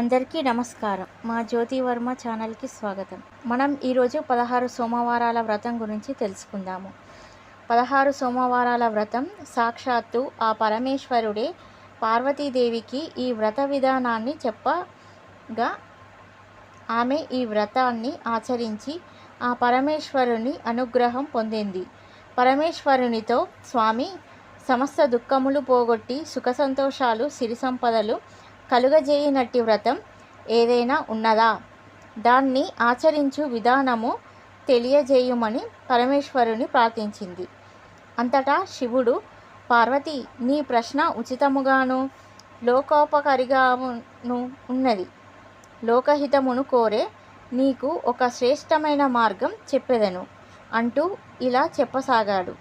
అందరికీ నమస్కారం. మా జ్యోతి వర్మ ఛానల్కి స్వాగతం. మనం ఈరోజు పదహారు సోమవారాల వ్రతం గురించి తెలుసుకుందాము. పదహారు సోమవారాల వ్రతం సాక్షాత్తు ఆ పరమేశ్వరుడే పార్వతీదేవికి ఈ వ్రత విధానాన్ని చెప్పగా ఆమె ఈ వ్రతాన్ని ఆచరించి ఆ పరమేశ్వరుని అనుగ్రహం పొందింది. పరమేశ్వరునితో స్వామి సమస్త దుఃఖములు పోగొట్టి సుఖ సంతోషాలు సిరి సంపదలు కలుగజేయనట్టి వ్రతం ఏదైనా ఉన్నదా? దాన్ని ఆచరించు విధానము తెలియజేయమని పరమేశ్వరుని ప్రార్థించింది. అంతటా శివుడు పార్వతి నీ ప్రశ్న ఉచితముగాను లోకోపకరిగాను ఉన్నది. లోకహితమును కోరే నీకు ఒక శ్రేష్టమైన మార్గం చెప్పెదను అంటూ ఇలా చెప్పసాగాడు.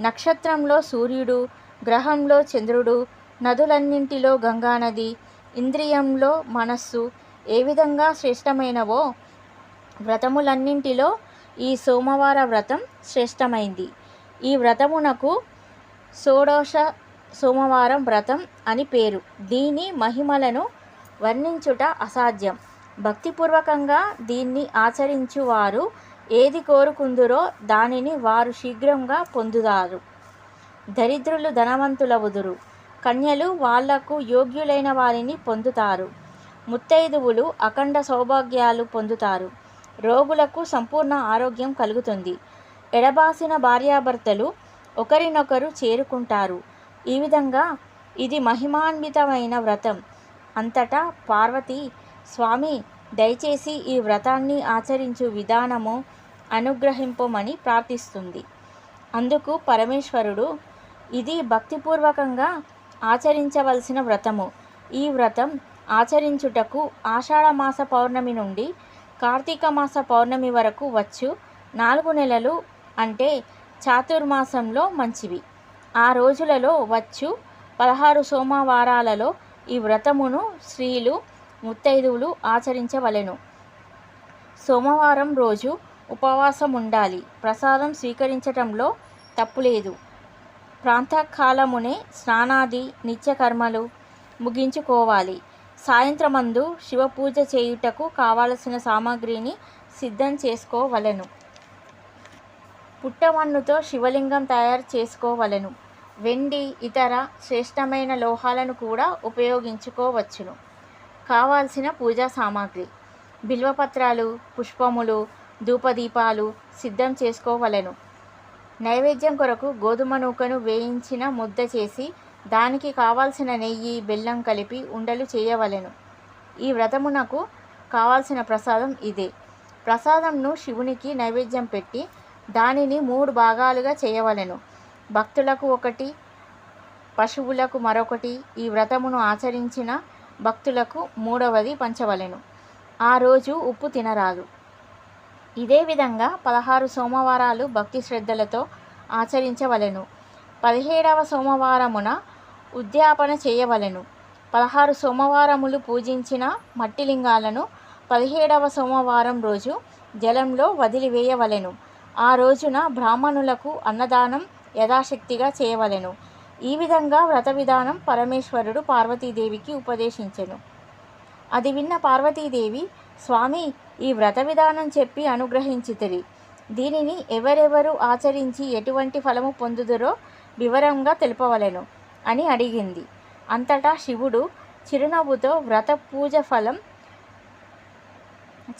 నక్షత్రంలో సూర్యుడు గ్రహంలో చంద్రుడు నదులన్నింటిలో గంగానది ఇంద్రియంలో మనస్సు ఏ విధంగా శ్రేష్టమైనవో వ్రతములన్నింటిలో ఈ సోమవార వ్రతం శ్రేష్టమైంది. ఈ వ్రతమునకు షోడోష సోమవారం వ్రతం అని పేరు. దీని మహిమలను వర్ణించుట అసాధ్యం. భక్తిపూర్వకంగా దీన్ని ఆచరించువారు ఏది కోరుకుందురో దానిని వారు శీఘ్రంగా పొందుతారు. దరిద్రులు ధనవంతులవుదురు. కన్యలు వాళ్ళకు యోగ్యులైన వారిని పొందుతారు. ముత్తైదువులు అఖండ సౌభాగ్యాలు పొందుతారు. రోగులకు సంపూర్ణ ఆరోగ్యం కలుగుతుంది. ఎడబాసిన భార్యాభర్తలు ఒకరినొకరు చేరుకుంటారు. ఈ విధంగా ఇది మహిమాన్వితమైన వ్రతం. అంతటా పార్వతి స్వామి దయచేసి ఈ వ్రతాన్ని ఆచరించు విధానము అనుగ్రహింపమని ప్రార్థిస్తుంది. అందుకు పరమేశ్వరుడు ఇది భక్తిపూర్వకంగా ఆచరించవలసిన వ్రతము. ఈ వ్రతం ఆచరించుటకు ఆషాఢమాస పౌర్ణమి నుండి కార్తీక మాస పౌర్ణమి వరకు వచ్చు. నాలుగు నెలలు అంటే చాతుర్మాసంలో మంచివి. ఆ రోజులలో వచ్చు. పదహారు సోమవారాలలో ఈ వ్రతమును స్త్రీలు ముత్తైదువులు ఆచరించవలెను. సోమవారం రోజు ఉపవాసం ఉండాలి ప్రసాదం స్వీకరించటంలో తప్పులేదు. ప్రాంతకాలమునే స్నానాది నిత్యకర్మలు ముగించుకోవాలి. సాయంత్రమందు శివపూజ చేయుటకు కావలసిన సామాగ్రిని సిద్ధం చేసుకోవలెను. పుట్టమన్నుతో శివలింగం తయారు చేసుకోవలెను. వెండి ఇతర శ్రేష్టమైన లోహాలను కూడా ఉపయోగించుకోవచ్చును. కావాల్సిన పూజా సామాగ్రి బిల్వపత్రాలు పుష్పములు ధూపదీపాలు సిద్ధం చేసుకోవలెను. నైవేద్యం కొరకు గోధుమ నూకను వేయించిన ముద్ద చేసి దానికి కావాల్సిన నెయ్యి బెల్లం కలిపి ఉండలు చేయవలెను. ఈ వ్రతమునకు కావాల్సిన ప్రసాదం ఇదే. ప్రసాదంను శివునికి నైవేద్యం పెట్టి దానిని మూడు భాగాలుగా చేయవలెను. భక్తులకు ఒకటి పశువులకు మరొకటి ఈ వ్రతమును ఆచరించిన భక్తులకు మూడవది పంచవలెను. ఆ రోజు ఉప్పు తినరాదు. ఇదే విధంగా పదహారు సోమవారాలు భక్తి శ్రద్ధలతో ఆచరించవలెను. పదిహేడవ సోమవారమున ఉద్యాపన చేయవలెను. పదహారు సోమవారములు పూజించిన మట్టిలింగాలను పదిహేడవ సోమవారం రోజు జలంలో వదిలివేయవలెను. ఆ రోజున బ్రాహ్మణులకు అన్నదానం యథాశక్తిగా చేయవలెను. ఈ విధంగా వ్రత విధానం పరమేశ్వరుడు పార్వతీదేవికి ఉపదేశించెను. అది విన్న పార్వతీదేవి స్వామి ఈ వ్రత విధానం చెప్పి అనుగ్రహించితిరి. దీనిని ఎవరెవరు ఆచరించి ఎటువంటి ఫలము పొందుదురో వివరంగా తెలుపవలెను అని అడిగింది. అంతటా శివుడు చిరునవ్వుతో వ్రత పూజ ఫలం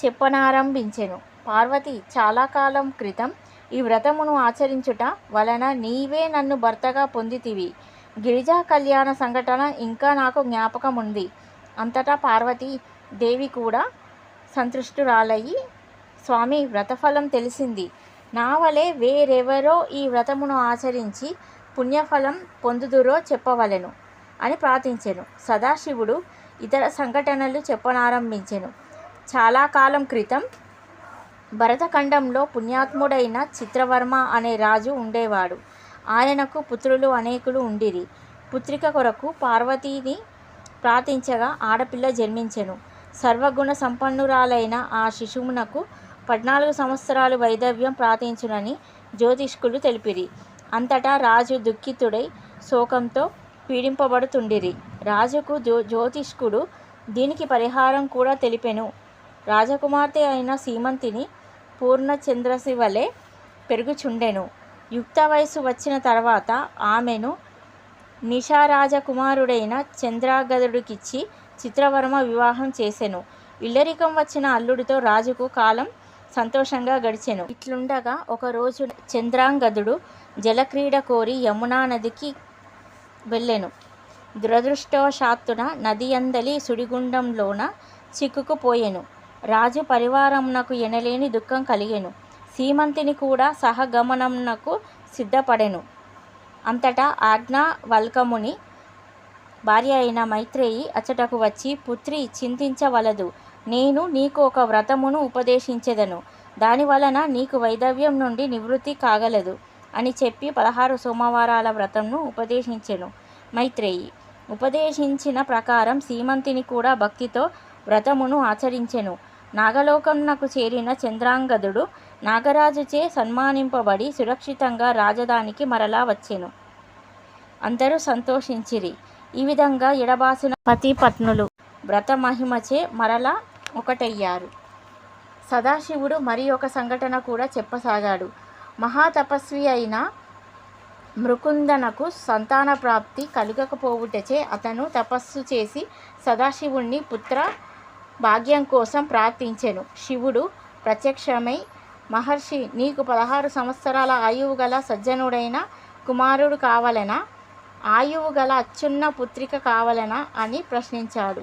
చెప్పనారంభించెను. పార్వతి చాలా కాలం క్రితం ఈ వ్రతమును ఆచరించుట వలన నీవే నన్ను భర్తగా పొందితివి. గిరిజా కళ్యాణ సంఘటన ఇంకా నాకు జ్ఞాపకం ఉంది అంతటా పార్వతి దేవి కూడా సంతృష్టురాలయ్యి స్వామి వ్రతఫలం తెలిసింది. నా వలె వేరెవరో ఈ వ్రతమును ఆచరించి పుణ్యఫలం పొందుదురో చెప్పవలెను అని ప్రార్థించెను. సదాశివుడు ఇతర సంఘటనలు చెప్పనారంభించెను. చాలా కాలం క్రితం భరతఖండంలో పుణ్యాత్ముడైన చిత్రవర్మ అనే రాజు ఉండేవాడు. ఆయనకు పుత్రులు అనేకులు ఉండిరి. పుత్రిక కొరకు పార్వతీని ప్రార్థించగా ఆడపిల్ల జన్మించెను. సర్వగుణ సంపన్నురాలైన ఆ శిశువునకు పద్నాలుగు సంవత్సరాలు వైదవ్యం ప్రార్థించునని జ్యోతిష్కులు తెలిపిరి. అంతటా రాజు దుఃఖితుడై శోకంతో పీడింపబడుతుండిరి. రాజుకు జ్యో జ్యోతిష్కుడు దీనికి పరిహారం కూడా తెలిపెను. రాజకుమార్తె అయిన సీమంతిని పూర్ణచంద్రసి వలె పెరుగుచుండెను. యుక్త వయసు వచ్చిన తర్వాత ఆమెను నిషారాజకుమారుడైన చంద్రాగదుడికిచ్చి చిత్రవర్మ వివాహం చేసెను. ఇల్లరికం వచ్చిన అల్లుడితో రాజుకు కాలం సంతోషంగా గడిచెను. ఇట్లుండగా ఒకరోజు చంద్రాంగదుడు జలక్రీడ కోరి యమునా నదికి వెళ్ళెను. దురదృష్టవశాత్తున నది అందలి సుడిగుండంలోన చిక్కుకుపోయెను రాజు పరివారమునకు ఎనలేని దుఃఖం కలిగెను. సీమంతిని కూడా సహగమనమునకు సిద్ధపడెను. అంతటా ఆజ్ఞావల్కముని భార్య అయిన మైత్రేయి అచ్చటకు వచ్చి పుత్రి చింతించవలదు. నేను నీకు ఒక వ్రతమును ఉపదేశించెదను. దాని వలన నీకు వైదవ్యం నుండి నివృత్తి కాగలదు అని చెప్పి పదహారు సోమవారాల వ్రతంను ఉపదేశించెను మైత్రేయి. ఉపదేశించిన ప్రకారం సీమంతిని కూడా భక్తితో వ్రతమును ఆచరించెను. నాగలోకమునకు చేరిన చంద్రాంగదుడు నాగరాజుచే సన్మానింపబడి సురక్షితంగా రాజధానికి మరలా వచ్చెను. అందరూ సంతోషించిరి. ఈ విధంగా ఎడబాసిన పతి పత్నులు వ్రత మహిమచే మరల ఒకటయ్యారు. సదాశివుడు మరి ఒక సంఘటన కూడా చెప్పసాగాడు. మహాతపస్వి అయిన మృకుందనకు సంతాన ప్రాప్తి కలుగకపోవుటచే అతను తపస్సు చేసి సదాశివుణ్ణి పుత్ర భాగ్యం కోసం ప్రార్థించెను. శివుడు ప్రత్యక్షమై మహర్షి నీకు పదహారు సంవత్సరాల ఆయువు గల సజ్జనుడైన కుమారుడు కావలనా? ఆయువు గల అచ్చున్న పుత్రిక కావలనా అని ప్రశ్నించాడు.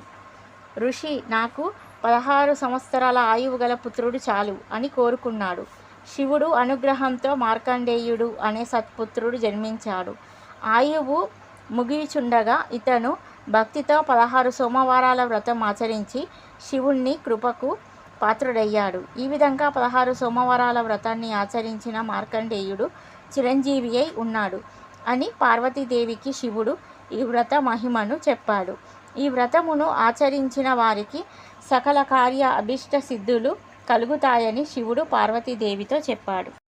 ఋషి నాకు పదహారు సంవత్సరాల ఆయువు గల పుత్రుడు చాలు అని కోరుకున్నాడు. శివుడు అనుగ్రహంతో మార్కండేయుడు అనే సత్పుత్రుడు జన్మించాడు. ఆయువు ముగిచుండగా ఇతను భక్తితో పదహారు సోమవారాల వ్రతం ఆచరించి శివుణ్ణి కృపకు పాత్రుడయ్యాడు. ఈ విధంగా పదహారు సోమవారాల వ్రతాన్ని ఆచరించిన మార్కండేయుడు చిరంజీవి అయి ఉన్నాడు. అని పార్వతీదేవికి శివుడు ఈ వ్రత మహిమను చెప్పాడు. ఈ వ్రతమును ఆచరించిన వారికి సకల కార్య అభిష్ట సిద్ధులు కలుగుతాయని శివుడు పార్వతీదేవితో చెప్పాడు.